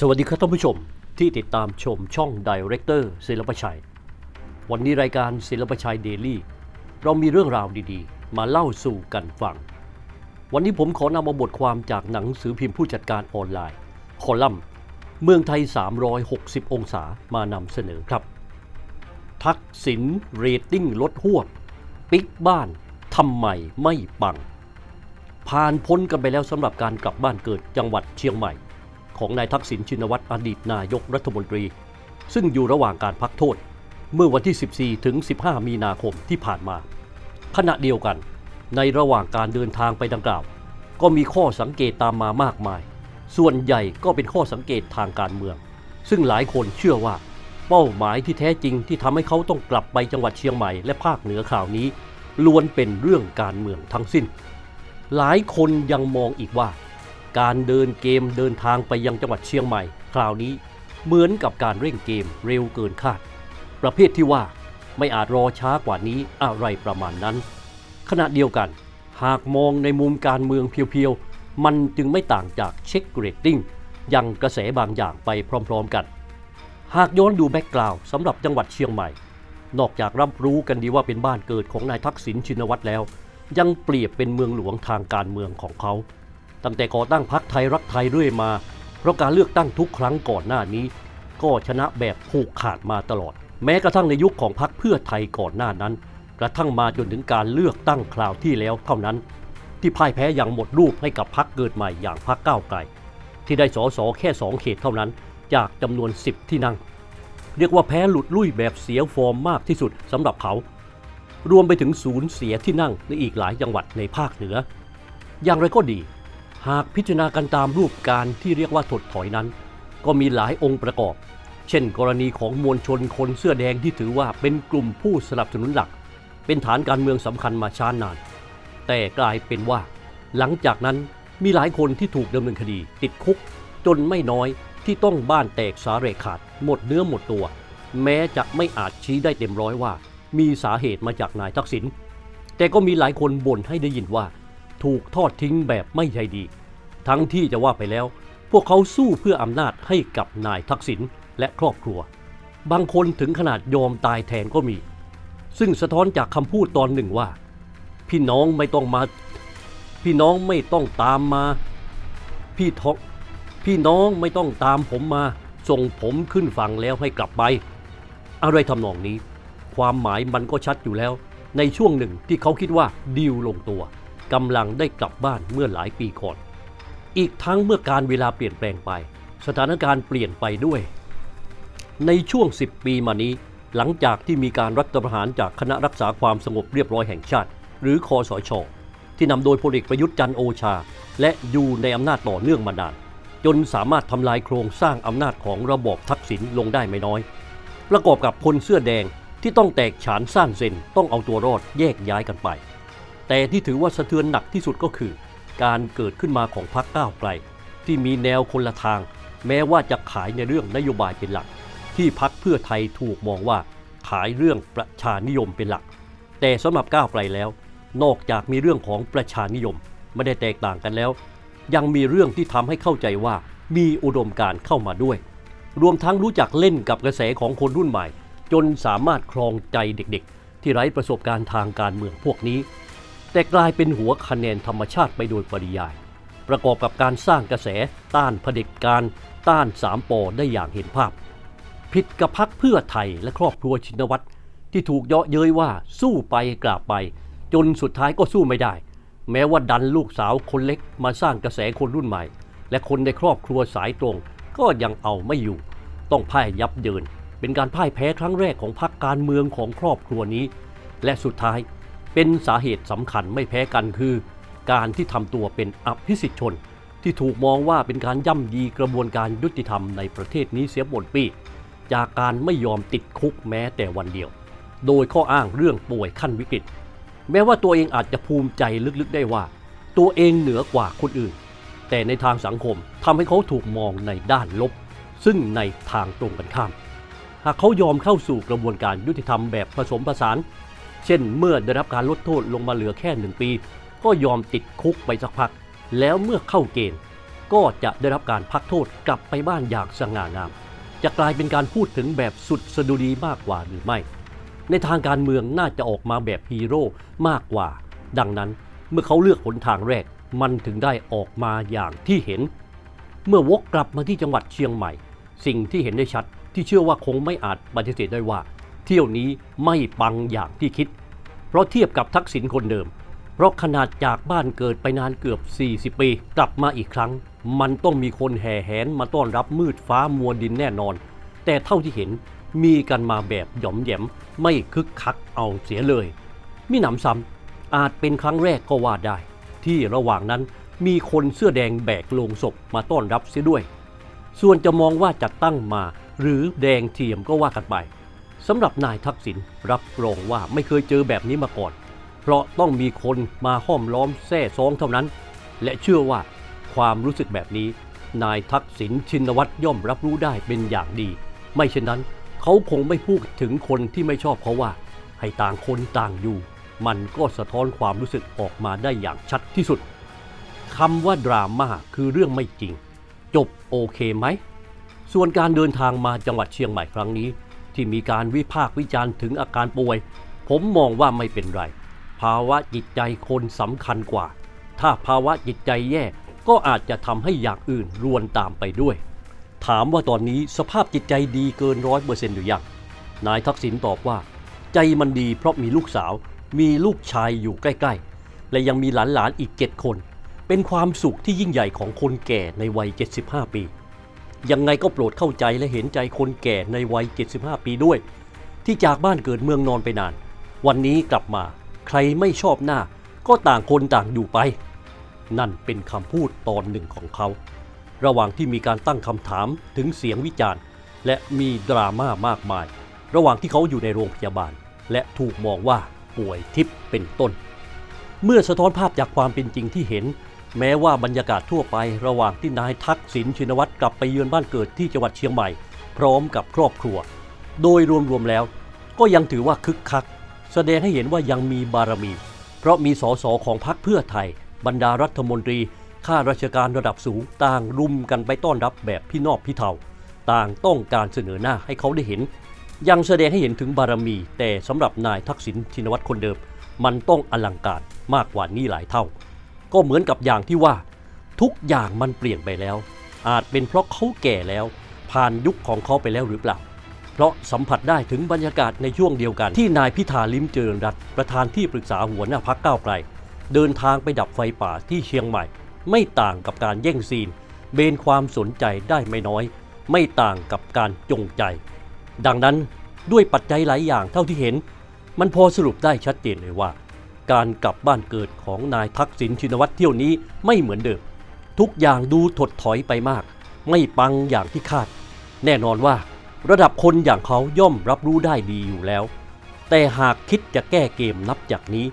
สวัสดีครับท่านผู้ชมที่ติดตามชมช่อง Director ศิลปชัย วันนี้รายการศิลปชัยเดลี่เรามีเรื่องราวดีๆ มาเล่าสู่กันฟัง วันนี้ผมขอนำเอาบทความจากหนังสือพิมพ์ผู้จัดการออนไลน์ คอลัมน์ เมืองไทย 360 องศามานำเสนอครับ ทักษิณเรตติ้งลดหวบปิกบ้านทำไมไม่ปัง ผ่านพ้นกันไปแล้วสำหรับการกลับบ้านเกิดจังหวัดเชียงใหม่ ของนายทักษิณชินวัตรอดีตนายกรัฐมนตรี ซึ่งอยู่ระหว่างการพักโทษ เมื่อวันที่ 14 ถึง 15 มีนาคมที่ผ่านมา ขณะเดียวกัน ในระหว่างการเดินทางไปดังกล่าว ก็มีข้อสังเกตตามมามากมาย ส่วนใหญ่ก็เป็นข้อสังเกตทางการเมือง ซึ่งหลายคนเชื่อว่า เป้าหมายที่แท้จริงที่ทำให้เขาต้องกลับไปจังหวัดเชียงใหม่และภาคเหนือข่าวนี้ล้วนเป็นเรื่องการเมืองทั้งสิ้น หลายคนยังมองอีกว่า การเดินเกมเดินทางไปยังจังหวัดเชียงใหม่ คราวนี้เหมือนกับการเร่งเกมเร็วเกินคาด ประเภทที่ว่าไม่อาจรอช้ากว่านี้อะไรประมาณนั้น ขณะเดียวกัน หากมองในมุมการเมืองเพียวๆ มันจึงไม่ต่างจากเช็คเรตติ้งยังกระแสบางอย่างไปพร้อมๆกัน หากย้อนดูแบ็กกราวด์สำหรับจังหวัดเชียงใหม่ นอกจากรับรู้กันดีว่าเป็นบ้านเกิดของนายทักษิณชินวัตรแล้ว ยังเปรียบเป็นเมืองหลวงทางการเมืองของเขา ตั้งแต่ก่อตั้งพรรคไทยรักไทยเรื่อยมา เพราะการเลือกตั้งทุกครั้งก่อนหน้านี้ ก็ชนะแบบผูกขาดมาตลอด แม้กระทั่งในยุคของพรรคเพื่อไทยก่อนหน้านั้น กระทั่งมาจนถึงการเลือกตั้งคราวที่แล้วเท่านั้น ที่พ่ายแพ้อย่างหมดรูปให้กับพรรคเกิดใหม่อย่างพรรคก้าวไกลที่ได้สอสอแค่ 2 เขตเท่านั้น จากจำนวน 10 ที่นั่ง เรียกว่าแพ้หลุดลุ่ยแบบเสียฟอร์มมากที่สุดสำหรับเขา รวมไปถึงศูนย์เสียที่นั่งในอีกหลายจังหวัดในภาคเหนือ อย่างไรก็ดี หากพิจารณากันตามรูปการที่เรียกว่าถดถอยนั้น ก็มีหลายองค์ประกอบ เช่น กรณีของมวลชนคนเสื้อแดงที่ถือว่าเป็นกลุ่มผู้สนับสนุนหลัก เป็นฐานการเมืองสำคัญมาช้านาน แต่กลายเป็นว่า หลังจากนั้นมีหลายคนที่ถูกดำเนินคดีติดคุก จนไม่น้อยที่ต้องบ้านแตกสาเรขาด หมดเนื้อหมดตัว แม้จะไม่อาจชี้ได้เต็มร้อยว่า มีสาเหตุมาจากนายทักษิณแต่ก็มีหลายคนบ่นให้ได้ยินว่า ถูกทอดทิ้งแบบไม่ใช่ดี ทั้งที่จะว่าไปแล้ว พวกเขาสู้เพื่ออำนาจให้กับนายทักษิณและครอบครัว บางคนถึงขนาดยอมตายแทนก็มี ซึ่งสะท้อนจากคำพูดตอนหนึ่งว่า พี่น้องไม่ต้องมา พี่น้องไม่ต้องตามมา พี่ทองพี่น้องไม่ต้องตามผมมา ส่งผมขึ้นฝั่งแล้วให้กลับไป อะไรทำนองนี้ ความหมายมันก็ชัดอยู่แล้ว ในช่วงหนึ่งที่เขาคิดว่าดีลลงตัว กำลังได้กลับบ้านเมื่อหลายปีก่อน อีกทั้งเมื่อการเวลาเปลี่ยนแปลงไป สถานการณ์เปลี่ยนไปด้วย ในช่วง 10 ปีมานี้ หลังจากที่มีการรัฐประหารจากคณะรักษาความสงบเรียบร้อยแห่งชาติ หรือคอสช ที่นำโดยพลเอกประยุทธ์จันโอชา และอยู่ในอำนาจต่อเนื่องมานาน จนสามารถทำลายโครงสร้างอำนาจของระบอบทักษิณลงได้ไม่น้อย ประกอบกับคนเสื้อแดงที่ต้องแตกฉานซ่านเซนต้องเอาตัวรอดแยกย้ายกันไป แต่ที่ถือว่าสะเทือนหนักที่สุดก็คือ การเกิดขึ้นมาของพรรคก้าวไกล ที่มีแนวคนละทาง แม้ว่าจะขายในเรื่องนโยบายเป็นหลัก ที่พรรคเพื่อไทยถูกมองว่า ขายเรื่องประชานิยมเป็นหลัก แต่สำหรับก้าวไกลแล้ว นอกจากมีเรื่องของประชานิยมไม่ได้แตกต่างกันแล้ว ยังมีเรื่องที่ทำให้เข้าใจว่ามีอุดมการเข้ามาด้วย รวมทั้งรู้จักเล่นกับกระแสของคนรุ่นใหม่ จนสามารถครองใจเด็กๆ ที่ไร้ประสบการณ์ทางการเมืองพวกนี้ แต่กลายเป็นหัวคะแนนธรรมชาติไปโดยปริยาย ประกอบกับการสร้างกระแสต้านเผด็จการ ต้านสามปอได้อย่างเห็นภาพ ผิดกับพักเพื่อไทยและครอบครัวชินวัตรที่ถูกเยาะเย้ยว่าสู้ไปกราบไป จนสุดท้ายก็สู้ไม่ได้ แม้ว่าดันลูกสาวคนเล็กมาสร้างกระแสคนรุ่นใหม่ และคนในครอบครัวสายตรงก็ยังเอาไม่อยู่ ต้องพ่ายยับเยิน เป็นการพ่ายแพ้ครั้งแรกของพรรคการเมืองของครอบครัวนี้ และสุดท้าย เป็นสาเหตุสำคัญไม่แพ้กันคือ การที่ทำตัวเป็นอภิสิทธิชน ที่ถูกมองว่าเป็นการย่ำยีกระบวนการยุติธรรมในประเทศนี้เสียหมดปี จากการไม่ยอมติดคุกแม้แต่วันเดียว โดยข้ออ้างเรื่องป่วยขั้นวิกฤต แม้ว่าตัวเองอาจจะภูมิใจลึกๆได้ว่า ตัวเองเหนือกว่าคนอื่น แต่ในทางสังคมทำให้เขาถูกมองในด้านลบ ซึ่งในทางตรงกันข้าม หากเขายอมเข้าสู่กระบวนการยุติธรรมแบบผสมผสาน เช่นเมื่อได้รับการลดโทษลงมาเหลือแค่หนึ่งปี ก็ยอมติดคุกไปสักพัก แล้วเมื่อเข้าเกณฑ์ ก็จะได้รับการพักโทษกลับไปบ้านอย่างสง่างาม จะกลายเป็นการพูดถึงแบบสุดสะดุดีมากกว่าหรือไม่ ในทางการเมืองน่าจะออกมาแบบฮีโร่มากกว่า ดังนั้นเมื่อเขาเลือกหนทางแรก มันถึงได้ออกมาอย่างที่เห็น เมื่อวกกลับมาที่จังหวัดเชียงใหม่ สิ่งที่เห็นได้ชัดที่เชื่อว่าคงไม่อาจปฏิเสธได้ว่า เที่ยวนี้ไม่ปังอย่างที่คิด เพราะเทียบกับทักษิณคนเดิม เพราะขนาดจากบ้านเกิดไปนานเกือบ 40 ปี กลับมาอีกครั้ง มันต้องมีคนแห่แหนมาต้อนรับมืดฟ้ามัวดินแน่นอน แต่เท่าที่เห็นมีกันมาแบบหย่อมแยมไม่คึกคักเอาเสียเลย มิหนำซ้ำอาจเป็นครั้งแรกก็ว่าได้ ที่ระหว่างนั้นมีคนเสื้อแดงแบกโลงศพมาต้อนรับเสียด้วย ส่วนจะมองว่าจัดตั้งมาหรือแดงเทียมก็ว่ากันไป สำหรับนายทักษิณรับรองว่าไม่เคยเจอแบบนี้มาก่อน เพราะต้องมีคนมาห้อมล้อมแท่ซองเท่านั้น และเชื่อว่าความรู้สึกแบบนี้ นายทักษิณชินวัตรย่อมรับรู้ได้เป็นอย่างดี ไม่เช่นนั้น เขาคงไม่พูดถึงคนที่ไม่ชอบเขาว่า ให้ต่างคนต่างอยู่ มันก็สะท้อนความรู้สึกออกมาได้อย่างชัดที่สุดคำว่าดราม่าคือเรื่องไม่จริง จบโอเคไหม ส่วนการเดินทางมาจังหวัดเชียงใหม่ครั้งนี้ ที่มีการวิพากษ์วิจารณ์ถึงอาการป่วย ผมมองว่าไม่เป็นไร ภาวะจิตใจคนสำคัญกว่า ถ้าภาวะจิตใจแย่ก็อาจจะทำให้อย่างอื่นรวนตามไปด้วย ถามว่าตอนนี้สภาพจิตใจดีเกินร้อยเปอร์เซ็นต์หรือยัง นายทักษิณตอบว่า ใจมันดีเพราะมีลูกสาว มีลูกชายอยู่ใกล้ ๆ และยังมีหลานๆอีกเจ็ดคน เป็นความสุขที่ยิ่งใหญ่ของคนแก่ในวัย 75 ปี ยังไงก็โปรดเข้าใจและเห็นใจคนแก่ในวัย 75 ปีด้วย ที่จากบ้านเกิดเมืองนอนไปนาน วันนี้กลับมา ใครไม่ชอบหน้า ก็ต่างคนต่างอยู่ไป นั่นเป็นคำพูดตอนหนึ่งของเขา ระหว่างที่มีการตั้งคำถามถึงเสียงวิจารณ์ และมีดราม่ามากมาย ระหว่างที่เขาอยู่ในโรงพยาบาล และถูกมองว่าป่วยทิพย์เป็นต้น เมื่อสะท้อนภาพจากความเป็นจริงที่เห็น แม้ว่าบรรยากาศทั่วไประหว่างที่นายทักษิณชินวัตรกลับไปเยือนบ้านเกิดที่จังหวัดเชียงใหม่ พร้อมกับครอบครัว โดยรวมๆแล้ว ก็ยังถือว่าคึกคัก แสดงให้เห็นว่ายังมีบารมี เพราะมีสสของพรรคเพื่อไทย บรรดารัฐมนตรีข้าราชการระดับสูงต่างรุมกันไปต้อนรับแบบพี่นอบพี่เทาต่างต้องการเสนอหน้าให้เขาได้เห็น ยังแสดงให้เห็นถึงบารมี แต่สำหรับนายทักษิณชินวัตรคนเดิม มันต้องอลังการมากกว่านี้หลายเท่า ก็เหมือนกับอย่างที่ว่า ทุกอย่างมันเปลี่ยนไปแล้ว อาจเป็นเพราะเขาแก่แล้ว ผ่านยุคของเขาไปแล้วหรือเปล่า เพราะสัมผัสได้ถึงบรรยากาศในช่วงเดียวกัน ที่นายพิธาลิมเจริญรัตประธานที่ปรึกษาหัวหน้าพักก้าวไกล เดินทางไปดับไฟป่าที่เชียงใหม่ ไม่ต่างกับการแย่งซีน เบนความสนใจได้ไม่น้อย ไม่ต่างกับการจงใจ ดังนั้นด้วยปัจจัยหลายอย่างเท่าที่เห็น มันพอสรุปได้ชัดเจนเลยว่า การกลับบ้านเกิดของนายทักษิณชินวัตรเที่ยวนี้ไม่เหมือนเดิม ทุกอย่างดูถดถอยไปมาก ไม่ปังอย่างที่คาด แน่นอนว่า ระดับคนอย่างเขาย่อมรับรู้ได้ดีอยู่แล้ว แต่หากคิดจะแก้เกมนับจากนี้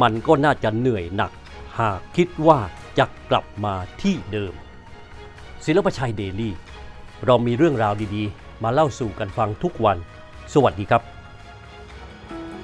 มันก็น่าจะเหนื่อยหนัก หากคิดว่าจะกลับมาที่เดิม ศิลปชัยเดลี่ เรามีเรื่องราวดีๆ มาเล่าสู่กันฟังทุกวัน สวัสดีครับ